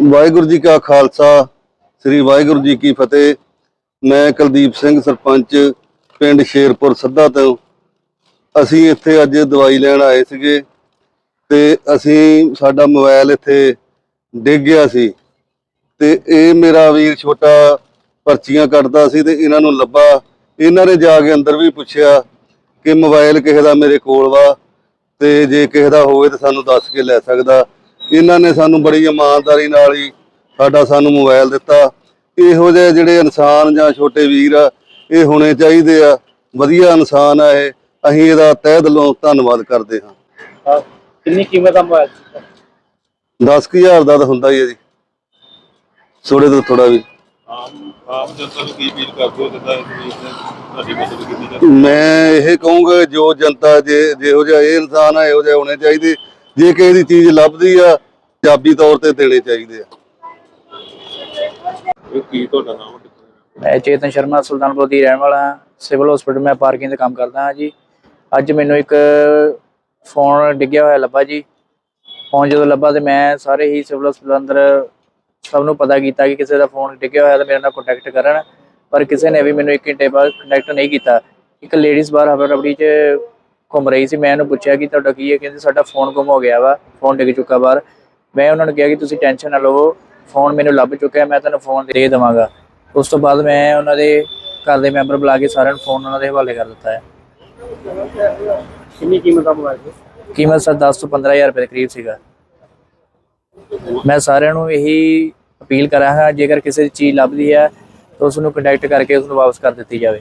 ਵਾਹਿਗੁਰੂ ਜੀ ਕਾ ਖਾਲਸਾ, ਸ੍ਰੀ ਵਾਹਿਗੁਰੂ ਜੀ ਕੀ ਫਤਿਹ। ਮੈਂ ਕੁਲਦੀਪ ਸਿੰਘ, ਸਰਪੰਚ ਪਿੰਡ ਸ਼ੇਰਪੁਰ ਸੱਦਾ ਤੋਂ। ਅਸੀਂ ਇੱਥੇ ਅੱਜ ਦਵਾਈ ਲੈਣ ਆਏ ਸੀਗੇ ਤੇ ਅਸੀਂ, ਸਾਡਾ ਮੋਬਾਈਲ ਇੱਥੇ ਡਿੱਗ ਗਿਆ ਸੀ। ਤੇ ਇਹ ਮੇਰਾ ਵੀਰ ਛੋਟਾ ਪਰਚੀਆਂ ਕੱਟਦਾ ਸੀ ਤੇ ਇਹਨਾਂ ਨੂੰ ਲੱਭਾ। ਇਹਨਾਂ ਨੇ ਜਾ ਕੇ ਅੰਦਰ ਵੀ ਪੁੱਛਿਆ ਕਿ ਮੋਬਾਈਲ ਕਿਸੇ ਦਾ ਮੇਰੇ ਕੋਲ ਵਾ ਤੇ ਜੇ ਕਿਸੇ ਦਾ ਹੋਵੇ ਤਾਂ ਸਾਨੂੰ ਦੱਸ ਕੇ ਲੈ ਸਕਦਾ। ਇਹਨਾਂ ਨੇ ਸਾਨੂੰ ਬੜੀ ਇਮਾਨਦਾਰੀ ਨਾਲ ਹੀ ਸਾਡਾ ਸਾਨੂੰ ਮੋਬਾਈਲ ਦਿੱਤਾ। ਇਹੋ ਜਿਹੇ ਜਿਹੜੇ ਇਨਸਾਨ ਜਾਂ ਛੋਟੇ ਵੀਰ ਆ ਇਹ ਹੋਣੇ ਚਾਹੀਦੇ ਆ। ਵਧੀਆ ਇਨਸਾਨ ਆ ਇਹ। ਅਸੀਂ ਇਹਦਾ ਤਹਿ ਦਿਲੋਂ ਧੰਨਵਾਦ ਕਰਦੇ ਹਾਂ। ਕਿੰਨੀ ਕੀਮਤ ਦਾ? ਮੋਬਾਈਲ ਸੀ? 10000 ਦਾ ਤਾਂ ਹੁੰਦਾ ਹੀ ਹੈ ਜੀ। ਥੋੜੇ ਤੋਂ ਥੋੜਾ ਵੀ। ਮੈਂ ਇਹ ਕਹੂੰਗਾ ਜੋ ਜਨਤਾ ਜੇ ਜਿਹੋ ਜਿਹਾ ਇਹ ਇਨਸਾਨ ਆ ਇਹੋ ਜਿਹਾ ਹੋਣੇ ਚਾਹੀਦੇ। ਜੇ ਕਿਸੇ ਦੀ ਚੀਜ਼ ਲੱਭਦੀ ਆ ਪੰਜਾਬੀ ਤੌਰ ਤੇ ਦੇਣੇ ਚਾਹੀਦੇ ਆ। ਕੀ ਤੁਹਾਡਾ ਨਾਮ? ਮੈਂ ਚੇਤਨ ਸ਼ਰਮਾ ਸੁਲਤਾਨਪੁਰ ਦੀ ਰਹਿਣ ਵਾਲਾ ਹਾਂ। ਸਿਵਲ ਹਸਪੀਟਲ ਮੈਂ ਪਾਰਕਿੰਗ ਦਾ ਕੰਮ ਕਰਦਾ ਹਾਂ ਜੀ। ਅੱਜ ਮੈਨੂੰ ਇੱਕ ਫੋਨ ਡਿੱਗਿਆ ਹੋਇਆ ਲੱਭਾ ਜੀ। ਫੋਨ ਜਦੋਂ ਲੱਭਾ ਤੇ ਮੈਂ ਸਾਰੇ ਹੀ ਸਿਵਲ ਹਸਪੀਟਲ ਅੰਦਰ ਸਭ ਨੂੰ ਪਤਾ ਕੀਤਾ ਕਿ ਕਿਸੇ ਦਾ ਫੋਨ ਡਿੱਗਿਆ ਹੋਇਆ ਤਾਂ ਮੇਰੇ ਨਾਲ ਕੰਟੈਕਟ ਕਰਨ। ਪਰ ਕਿਸੇ ਨੇ ਵੀ ਮੈਨੂੰ ਇੱਕ ਘੰਟੇ ਬਾਅਦ ਕਨੈਕਟ ਨਹੀਂ ਕੀਤਾ। ਇੱਕ ਲੇਡੀਜ਼ ਬਾਹਰ ਹਬਰ ਰਬੜੀ 'ਚ ਘੁੰਮ ਰਹੀ ਸੀ ਮੈਂ ਉਹਨੂੰ ਪੁੱਛਿਆ ਕਿ ਤੁਹਾਡਾ ਕੀ ਹੈ? ਕਹਿੰਦੇ ਸਾਡਾ ਫੋਨ ਗੁੰਮ ਹੋ ਗਿਆ ਵਾ ਫੋਨ ਡਿੱਗ ਚੁੱਕਾ ਬਾਹਰ। ਮੈਂ ਉਹਨਾਂ ਨੂੰ ਕਿਹਾ ਕਿ ਤੁਸੀਂ ਟੈਨਸ਼ਨ ਨਾ ਲਵੋ ਫੋਨ ਮੈਨੂੰ ਲੱਭ ਚੁੱਕਿਆ ਮੈਂ ਤੁਹਾਨੂੰ ਫੋਨ ਦੇ ਦੇਵਾਂਗਾ। ਉਸ ਤੋਂ ਬਾਅਦ ਮੈਂ ਉਹਨਾਂ ਦੇ ਘਰ ਦੇ ਮੈਂਬਰ ਬੁਲਾ ਕੇ ਸਾਰਿਆਂ ਨੂੰ ਫੋਨ ਉਹਨਾਂ ਦੇ ਹਵਾਲੇ ਕਰ ਦਿੱਤਾ ਹੈ। ਕਿੰਨੀ ਕੀਮਤ ਦਾ ਮੋਬਾਈਲ ਸੀ ਕੀਮਤ ਸਰ 10 ਤੋਂ 15000 ਰੁਪਏ ਦੇ ਕਰੀਬ ਸੀਗਾ। ਮੈਂ ਸਾਰਿਆਂ ਨੂੰ ਇਹੀ ਅਪੀਲ ਕਰਾਂਗਾ ਜੇਕਰ ਕਿਸੇ ਦੀ ਚੀਜ਼ ਲੱਭਦੀ ਹੈ ਤਾਂ ਉਸ ਨੂੰ ਕੰਟੈਕਟ ਕਰਕੇ ਉਸ ਨੂੰ ਵਾਪਸ ਕਰ ਦਿੱਤੀ ਜਾਵੇ।